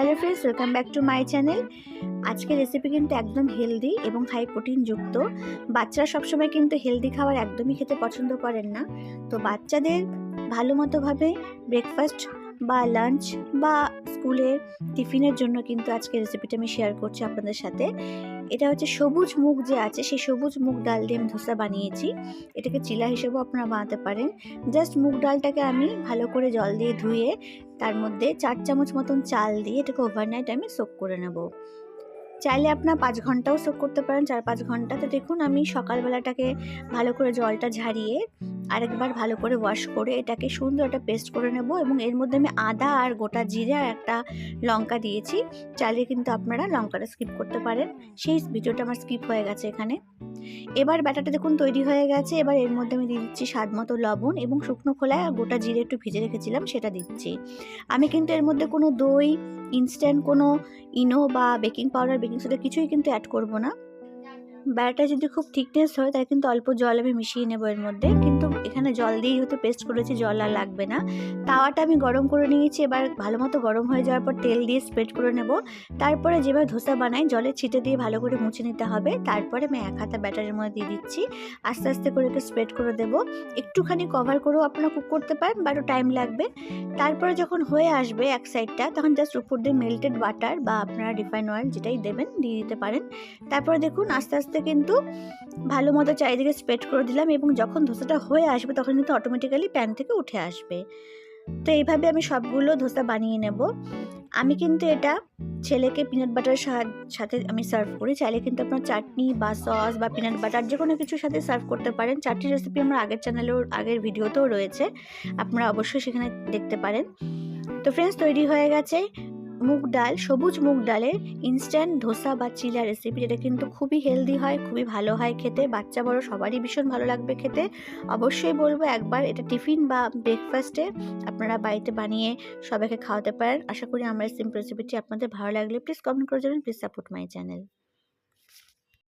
Hello friends welcome back to my channel আজকে recipe কিন্তু একদম হেলদি এবং হাই প্রোটিন যুক্ত। বাচ্চারা সবসময় কিন্তু হেলদি খাবার একদমই খেতে পছন্দ করেন না। তো বাচ্চাদের ভালো মতোভাবে ব্রেকফাস্ট বা লাঞ্চ বা স্কুলের টিফিনের জন্য কিন্তু আজকে রেসিপিটা আমি শেয়ার করছি আপনাদের সাথে। এটা হচ্ছে সবুজ মুগ যে আছে, সেই সবুজ মুগ ডাল দিয়ে আমি ধোসা বানিয়েছি। এটাকে চিলা হিসেবেও আপনারা বানাতে পারেন। জাস্ট মুগ ডালটাকে আমি ভালো করে জল দিয়ে ধুয়ে তার মধ্যে চার চামচ মতন চাল দিয়ে এটাকে ওভারনাইট আমি সোক করে নেব। চাইলে আপনার পাঁচ ঘন্টাও সোক করতে পারেন, চার পাঁচ ঘণ্টা তো দেখুন, আমি সকালবেলাটাকে ভালো করে জলটা ঝারিয়ে আরেকবার ভালো করে ওয়াশ করে এটাকে সুন্দর একটা পেস্ট করে নেব এবং এর মধ্যে আমি আদা আর গোটা জিরে আর একটা লঙ্কা দিয়েছি। চাইলে কিন্তু আপনারা লঙ্কাটা স্কিপ করতে পারেন। সেই ভিডিওটা আমার স্কিপ হয়ে গেছে এখানে। এবার ব্যাটারটা দেখুন তৈরি হয়ে গেছে। এবার এর মধ্যে আমি দিয়ে দিচ্ছি স্বাদ মতো লবণ এবং শুকনো খোলায় আর গোটা জিরে একটু ভিজে রেখেছিলাম সেটা দিচ্ছি। আমি কিন্তু এর মধ্যে কোনো দই ইনস্ট্যান্ট কোনো ইনো বা বেকিং পাউডার বেকিং সোডা কিছুই কিন্তু অ্যাড করব না। ব্যাটারটা যদি খুব থিকনেস হয়, তাহলে কিন্তু অল্প জল আমি মিশিয়ে নেব এর মধ্যে। কিন্তু এখানে জল দিয়েই হয়তো পেস্ট করেছি, জল আর লাগবে না। তাওয়াটা আমি গরম করে নিয়েছি, এবার ভালো মতো গরম হয়ে যাওয়ার পর তেল দিয়ে স্প্রেড করে নেব। তারপরে যেভাবে ধোসা বানাই জলে ছিটে দিয়ে ভালো করে মুছে নিতে হবে। তারপরে আমি এক হাতা ব্যাটারের মধ্যে দিয়ে দিচ্ছি। আস্তে আস্তে করে একটু স্প্রেড করে দেব। একটুখানি কভার করেও আপনারা কুক করতে পারেন বা একটু টাইম লাগবে। তারপরে যখন হয়ে আসবে এক সাইডটা তখন জাস্ট উপর দিয়ে মেল্টেড বাটার বা আপনারা রিফাইন অয়েল যেটাই দেবেন, দিয়ে দিতে পারেন। তারপরে দেখুন, আস্তে আস্তে কিন্তু ভালো মতো চারিদিকে স্প্রেড করে দিলাম এবং যখন ধোসাটা হয়ে আসবে তখন কিন্তু অটোমেটিক্যালি প্যান থেকে উঠে আসবে। তো এইভাবে আমি সবগুলো ধোসা বানিয়ে নেব। আমি কিন্তু এটা ছেলেকে পিনাট বাটারের সাথে আমি সার্ভ করি। চাইলে কিন্তু আপনার চাটনি বা সস বা পিনাট বাটার যে কোনো কিছুর সাথে সার্ভ করতে পারেন। চারটি রেসিপি আমার আগের চ্যানেলেও আগের ভিডিওতেও রয়েছে। আপনারা অবশ্যই সেখানে দেখতে পারেন। তো ফ্রেন্ডস তৈরি হয়ে গেছে। মুগ ডাল, সবুজ মুগ ডালের ইনস্ট্যান্ট ধোসা বা চিলা রেসিপি যেটা কিন্তু খুবই হেলদি হয়, খুবই ভালো হয় খেতে। বাচ্চা বড় সবারই ভীষণ ভালো লাগবে খেতে। অবশ্যই বলব একবার এটা টিফিন বা ব্রেকফাস্টে আপনারা বাড়িতে বানিয়ে সবাইকে খাওয়াতে পারেন। আশা করি আমার সিম্পল রেসিপিটি আপনাদের ভালো লাগলে প্লিজ কমেন্ট করে জানান প্লিজ সাপোর্ট মাই চ্যানেল